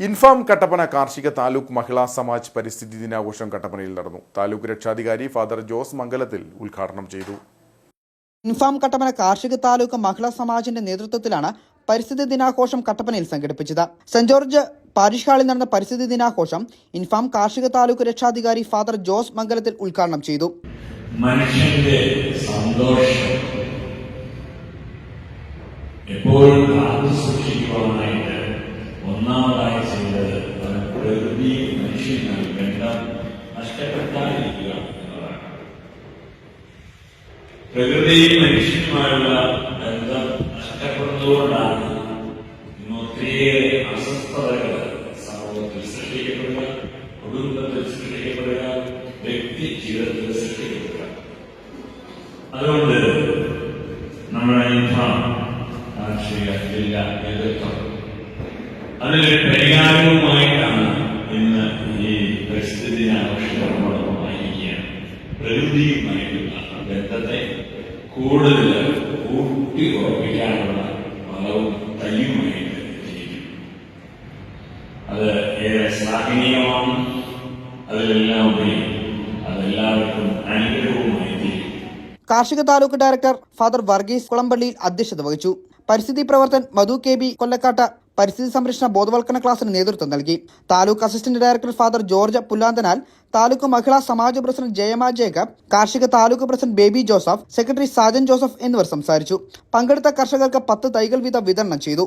ഇൻഫാം കട്ടപ്പന കാർഷിക താലൂക്ക് മഹിളാ സമാജ് പരിസ്ഥിതി ദിനാഘോഷം കട്ടപ്പനയിൽ നടന്നു. താലൂക്ക് രക്ഷാധികാരി ഫാദർ ജോസ് മംഗലത്തിൽ ഉദ്ഘാടനം ചെയ്തു. ഇൻഫാം കട്ടപ്പന കാർഷിക താലൂക്ക് മഹിളാ സമാജിന്റെ നേതൃത്വത്തിലാണ് പരിസ്ഥിതി ദിനാഘോഷം കട്ടപ്പനയിൽ സംഘടിപ്പിച്ചത്. സെന്റ് ജോർജ് പാരിഷ് ഹാളിൽ നടന്ന പരിസ്ഥിതി ദിനാഘോഷം ഇൻഫാം കാർഷിക താലൂക്ക് രക്ഷാധികാരി ഫാദർ ജോസ് മംഗലത്തിൽ ഉദ്ഘാടനം ചെയ്തു. മനുഷ്യന്റെ സന്തോഷം എപ്പോഴും കാത്തു സൂക്ഷിക്കുവാനായിട്ട് പ്രകൃതി മനുഷ്യനുമായി ബന്ധം നഷ്ടപ്പെട്ടാതിരിക്കുക എന്നതാണ് പ്രകൃതിയും മനുഷ്യനുമായുള്ള ബന്ധം നഷ്ടപ്പെടുന്നതുകൊണ്ടാണ് ഇന്ന് ഒത്തിരിയേറെ അസ്വസ്ഥതകൾ സമൂഹത്തിൽ സൃഷ്ടിക്കപ്പെടുക കുടുംബത്തിൽ സൃഷ്ടിക്കപ്പെടുക വ്യക്തി ജീവിതത്തിൽ സൃഷ്ടിക്കപ്പെടുക. അതുകൊണ്ട് നമ്മുടെ ഇൻഫാം കാർഷിക ജില്ലാ നേതൃത്വം. അതിനൊരു പരിഹാരവുമായിട്ടാണ് ഇന്ന് ഈ പരിസ്ഥിതി ദിനാഘോഷം നമ്മോടൊപ്പമായിരിക്കുകയാണ് പ്രകൃതിയുമായിട്ടുള്ള ബന്ധത്തെ കൂടുതൽ ഊട്ടി ഉറപ്പിക്കാനുള്ള വളവും തയ്യുമായിട്ട് അത് ഏറെ ശ്ലാഘനീയമാണ്. അതിലെല്ലാം ഉപരി അതെല്ലാവർക്കും അനുഗ്രഹവുമായി കാർഷിക താലൂക്ക് ഡയറക്ടർ ഫാദർ വർഗീസ് കുളമ്പള്ളിയിൽ അധ്യക്ഷത വഹിച്ചു. പരിസ്ഥിതി പ്രവർത്തൻ മധു കെ ബി കൊല്ലക്കാട്ട് പരിസ്ഥിതി സംരക്ഷണ ബോധവൽക്കരണ ക്ലാസ്സിന് നേതൃത്വം നൽകി. Taluk assistant director father George Pullanthanal taluk മഹിളാ സമാജ പ്രസിഡന്റ് ജയമ ജേക്കബ് കാർഷിക taluk president baby Joseph secretary Sajan Joseph എന്നിവർ സംസാരിച്ചു. പങ്കെടുത്ത കർഷകർക്ക് പത്ത് തൈകൾ വീതം വിതരണം ചെയ്തു.